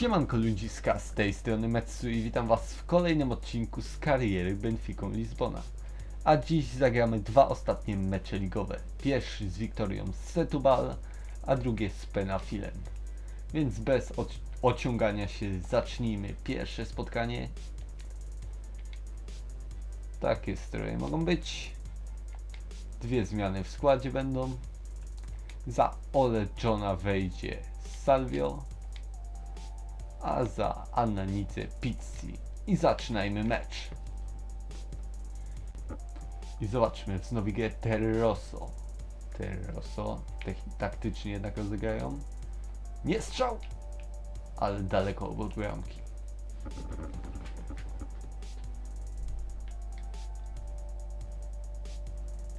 Siemanko ludziska, z tej strony Metsu i witam was w kolejnym odcinku z kariery Benficą Lizbona. A dziś zagramy dwa ostatnie mecze ligowe. Pierwszy z Wiktorią z Setubal, a drugie z Penafilem. Więc bez ociągania się zacznijmy pierwsze spotkanie. Takie stroje mogą być. Dwie zmiany w składzie będą. Za Ole Johna wejdzie Salvio, a za Annanicę Pizzi. I zaczynajmy mecz. I zobaczmy, wznowi grę Terroso. Terroso taktycznie jednak rozegrają. Nie strzał! Ale daleko obok bramki.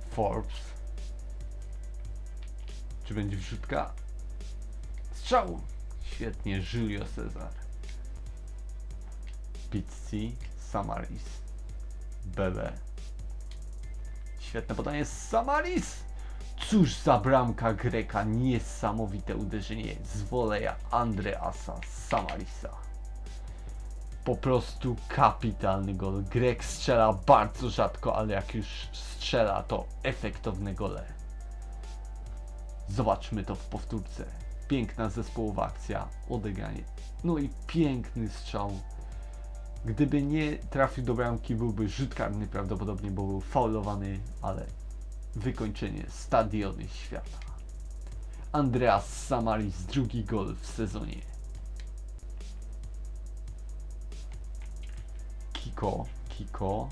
Forbes. Czy będzie wrzutka? Strzał! Świetnie, Julio Cezar. Pizzi, Samaris. Bebe. Świetne podanie Samaris! Cóż za bramka Greka, niesamowite uderzenie z woleja Andreasa Samarisa. Po prostu kapitalny gol. Grek strzela bardzo rzadko, ale jak już strzela, to efektowne gole. Zobaczmy to w powtórce. Piękna zespołowa akcja, odegranie. No i piękny strzał. Gdyby nie trafił do bramki, byłby rzut prawdopodobnie, bo był faulowany, ale wykończenie stadiony świata. Andreas Samaris, drugi gol w sezonie. Kiko, Kiko.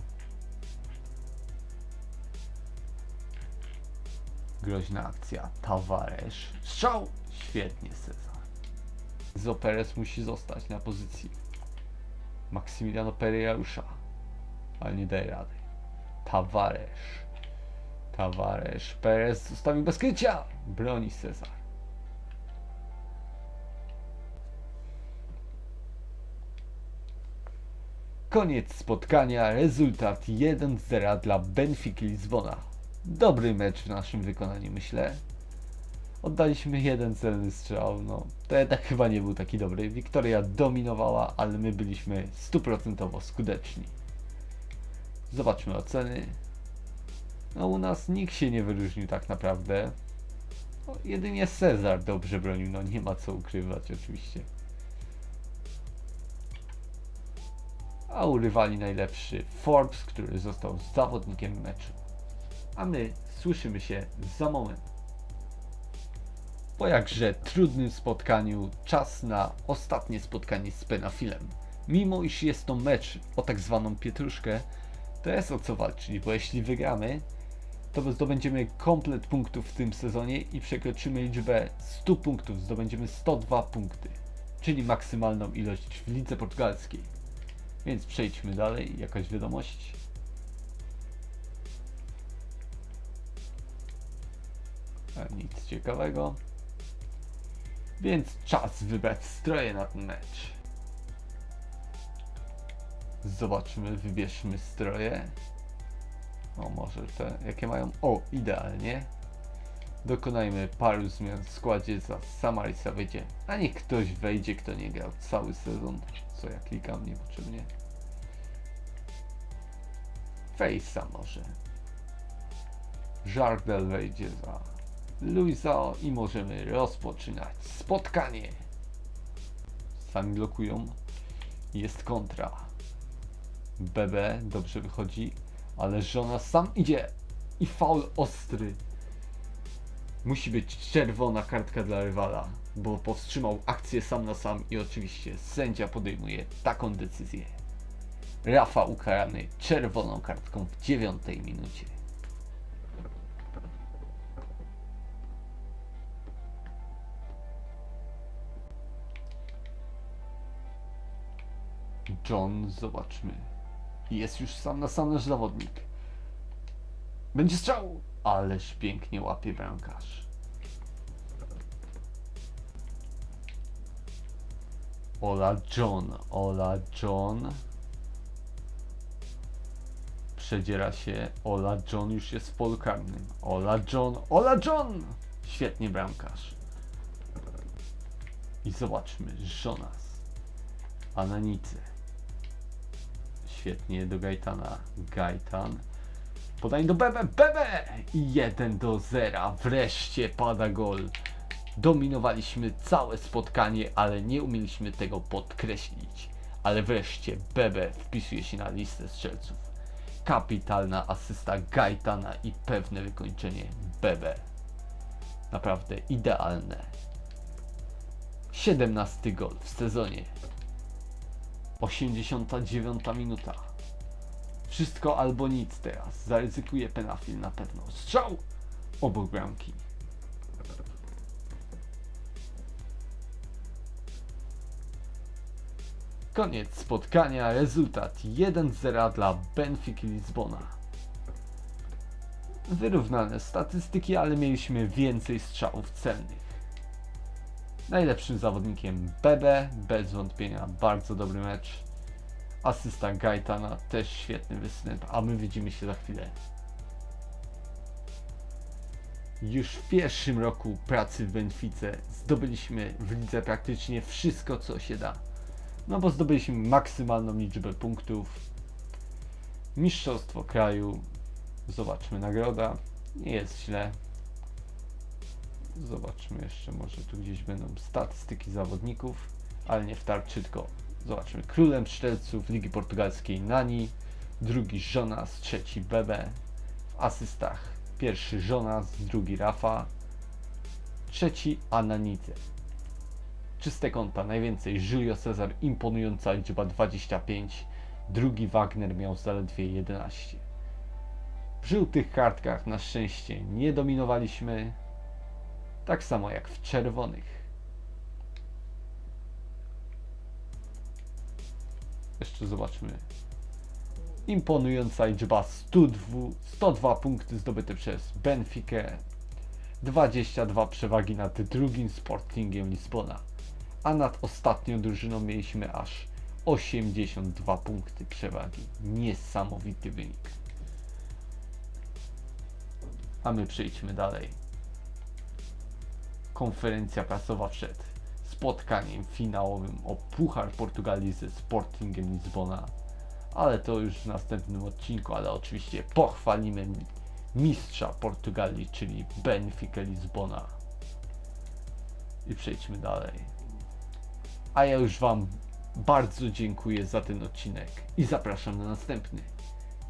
Groźna akcja. Tavares. Strzał! Świetnie, Cezar. Zoperes musi zostać na pozycji. Maksymiliano Pereira rusza. Ale nie daje rady. Tavares. Tavares. Perez zostawił bez krycia. Broni Cezar. Koniec spotkania, rezultat 1-0 dla Benfica Lizbona. Dobry mecz w naszym wykonaniu, myślę. Oddaliśmy jeden celny strzał, no to jednak chyba nie był taki dobry. Wiktoria dominowała, ale my byliśmy stuprocentowo skuteczni. Zobaczmy oceny. No u nas nikt się nie wyróżnił tak naprawdę. No, jedynie Cezar dobrze bronił, no nie ma co ukrywać oczywiście. A u rywali najlepszy Forbes, który został zawodnikiem meczu. A my słyszymy się za moment. Po jakże trudnym spotkaniu, czas na ostatnie spotkanie z Penafilem. Mimo iż jest to mecz o tak zwaną pietruszkę, to jest o co walczyć, bo jeśli wygramy, to zdobędziemy komplet punktów w tym sezonie i przekroczymy liczbę 100 punktów, zdobędziemy 102 punkty, czyli maksymalną ilość w lidze portugalskiej. Więc przejdźmy dalej, jakaś wiadomość. Nic ciekawego. Więc czas wybrać stroje na ten mecz. Zobaczmy, wybierzmy stroje. O, może te, jakie mają? O, idealnie. Dokonajmy paru zmian w składzie za Samarisa wyjdzie. A niech ktoś wejdzie, kto nie grał cały sezon. Co ja klikam niepotrzebnie. Fejsa może. Jardel wejdzie za Luisa i możemy rozpoczynać spotkanie. Sami blokują. Jest kontra. BB dobrze wychodzi, ale żona sam idzie. I faul ostry. Musi być czerwona kartka dla rywala, bo powstrzymał akcję sam na sam i oczywiście sędzia podejmuje taką decyzję. Rafa ukarany czerwoną kartką w dziewiątej minucie. John, zobaczmy. Jest już sam na sam nasz zawodnik. Będzie strzał! Ależ pięknie łapie bramkarz. Ola John, Ola John. Przedziera się. Ola John już jest w polu karnym. Ola John, Ola John! Świetnie bramkarz. I zobaczmy, Jonas. Ananice. Świetnie do Gaitana. Gaitan. Podanie do Bebe. Bebe! I 1 do 0. Wreszcie pada gol. Dominowaliśmy całe spotkanie, ale nie umieliśmy tego podkreślić. Ale wreszcie Bebe wpisuje się na listę strzelców. Kapitalna asysta Gaitana i pewne wykończenie Bebe. Naprawdę idealne. 17 gol w sezonie. 89 minuta. Wszystko albo nic teraz. Zaryzykuje Penafil na pewno. Strzał! Obok bramki. Koniec spotkania. Rezultat 1-0 dla Benfica Lizbona. Wyrównane statystyki, ale mieliśmy więcej strzałów celnych. Najlepszym zawodnikiem Bebe, bez wątpienia bardzo dobry mecz. Asysta Gaitana, też świetny występ, a my widzimy się za chwilę. Już w pierwszym roku pracy w Benfice zdobyliśmy w lidze praktycznie wszystko, co się da. No bo zdobyliśmy maksymalną liczbę punktów. Mistrzostwo kraju. Zobaczmy nagroda. Nie jest źle. Zobaczmy jeszcze, może tu gdzieś będą statystyki zawodników, ale nie wtarczy, tylko zobaczmy. Królem strzelców Ligi Portugalskiej Nani, drugi Jonas, trzeci Bebe, w asystach pierwszy Jonas, drugi Rafa, trzeci Ananice. Czyste konta, najwięcej Julio Cezar, imponująca liczba 25, drugi Wagner miał zaledwie 11. W żółtych kartkach na szczęście nie dominowaliśmy, tak samo jak w czerwonych. Jeszcze zobaczmy. Imponująca liczba 102, 102 punkty zdobyte przez Benfica. 22 przewagi nad drugim Sportingiem Lizbona. A nad ostatnią drużyną mieliśmy aż 82 punkty przewagi. Niesamowity wynik. A my przejdźmy dalej konferencja prasowa przed spotkaniem finałowym o Puchar Portugalii ze Sportingiem Lizbona. Ale to już w następnym odcinku, ale oczywiście pochwalimy mistrza Portugalii, czyli Benfica Lizbona. I przejdźmy dalej. A ja już Wam bardzo dziękuję za ten odcinek i zapraszam na następny.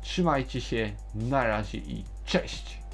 Trzymajcie się, na razie i cześć!